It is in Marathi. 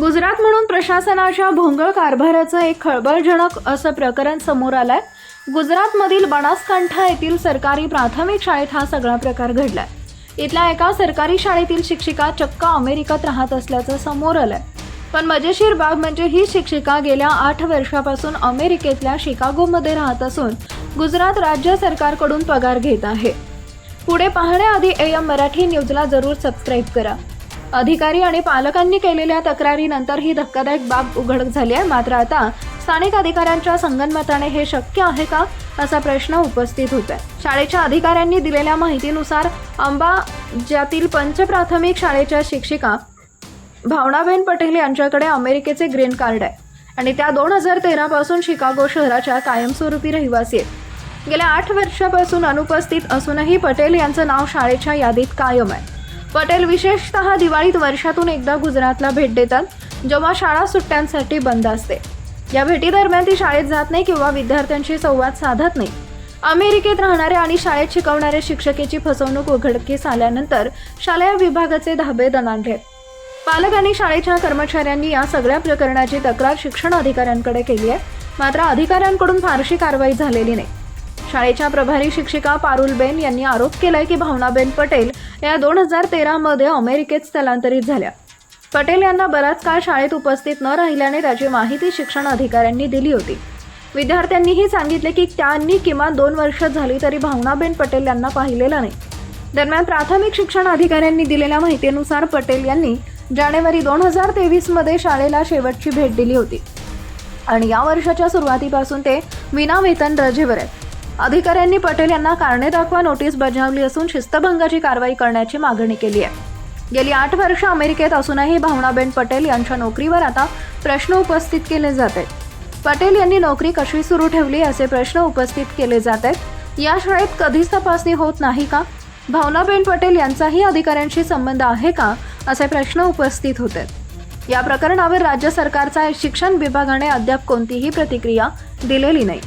गुजरात म्हणून प्रशासनाच्या भोंगळ कारभाराचं एक खळबळजनक असं प्रकरण समोर आलंय. गुजरातमधील बनासकांठा येथील सरकारी प्राथमिक शाळेत हा सगळा प्रकार घडलाय. इथल्या एका सरकारी शाळेतील शिक्षिका चक्क अमेरिकेत राहत असल्याचं समोर आलंय. पण मजेशीर बाब म्हणजे ही शिक्षिका गेल्या आठ वर्षापासून अमेरिकेतल्या शिकागोमध्ये राहत असून गुजरात राज्य सरकारकडून पगार घेत आहे. पुढे पाहण्याआधी ए एम मराठी न्यूजला जरूर सबस्क्राईब करा. अधिकारी आणि पालकांनी केलेल्या तक्रारीनंतर ही धक्कादायक बाब उघड झाली आहे. मात्र आता स्थानिक अधिकाऱ्यांच्या संगनमताने हे शक्य आहे का असा प्रश्न उपस्थित होत आहे शाळेच्या अधिकाऱ्यांनी दिलेल्या माहितीनुसार अंबा ज्यातील पंचप्राथमिक शाळेच्या शिक्षिका भावनाबेन पटेल यांच्याकडे अमेरिकेचे ग्रीन कार्ड आहे आणि त्या दोन हजार तेरापासून शिकागो शहराच्या कायमस्वरूपी रहिवासी आहेत. गेल्या आठ वर्षापासून अनुपस्थित असूनही पटेल यांचं नाव शाळेच्या यादीत कायम आहे. पटेल विशेषतः दिवाळीत वर्षातून एकदा गुजरातला भेट देतात जेव्हा शाळा सुट्ट्यांसाठी बंद असते. या भेटीदरम्यान ती शाळेत जात नाही किंवा विद्यार्थ्यांशी संवाद साधत नाही. अमेरिकेत राहणारे आणि शाळेत शिकवणारे शिक्षकेची फसवणूक उघडकीस आल्यानंतर शालेय विभागाचे धाबे दणाणले पालक आणि शाळेच्या कर्मचाऱ्यांनी या सगळ्या प्रकरणाची तक्रार शिक्षण अधिकाऱ्यांकडे केली आहे मात्र अधिकाऱ्यांकडून फारशी कारवाई झालेली नाही. शाळेच्या प्रभारी शिक्षिका पारुलबेन यांनी आरोप केलाय की भावनाबेन पटेल या दोन हजार तेरामध्ये अमेरिकेत स्थलांतरित झाल्या. पटेल यांना बराच काळ शाळेत उपस्थित न राहिल्याने त्याची माहिती शिक्षण अधिकाऱ्यांनी दिली होती. विद्यार्थ्यांनीही सांगितले की त्यांनी किमान दोन वर्ष झाली तरी भावनाबेन पटेल यांना पाहिलेलं नाही. दरम्यान प्राथमिक शिक्षण अधिकाऱ्यांनी दिलेल्या माहितीनुसार पटेल यांनी जानेवारी दोन हजार तेवीसमध्ये शाळेला शेवटची भेट दिली होती. आणि या वर्षाच्या सुरुवातीपासून ते विनावेतन रजेवर आहेत. अधिकाऱ्यांनी पटेल यांना कारणे दाखवा नोटीस बजावली असून शिस्तभंगाची कारवाई करण्याची मागणी केली आहे. गेली आठ वर्ष अमेरिकेत असूनही भावनाबेन पटेल यांच्या नोकरीवर आता प्रश्न उपस्थित केले जात. आहेत पटेल यांनी नोकरी कशी सुरू ठेवली असे प्रश्न उपस्थित केले जात. आहेत या शाळेत कधीच तपासणी होत नाही का? भावनाबेन पटेल यांचाही अधिकाऱ्यांशी संबंध आहे का? असे प्रश्न उपस्थित होते. या प्रकरणावर राज्य सरकारचा शिक्षण विभागाने अद्याप कोणतीही प्रतिक्रिया दिलेली नाही.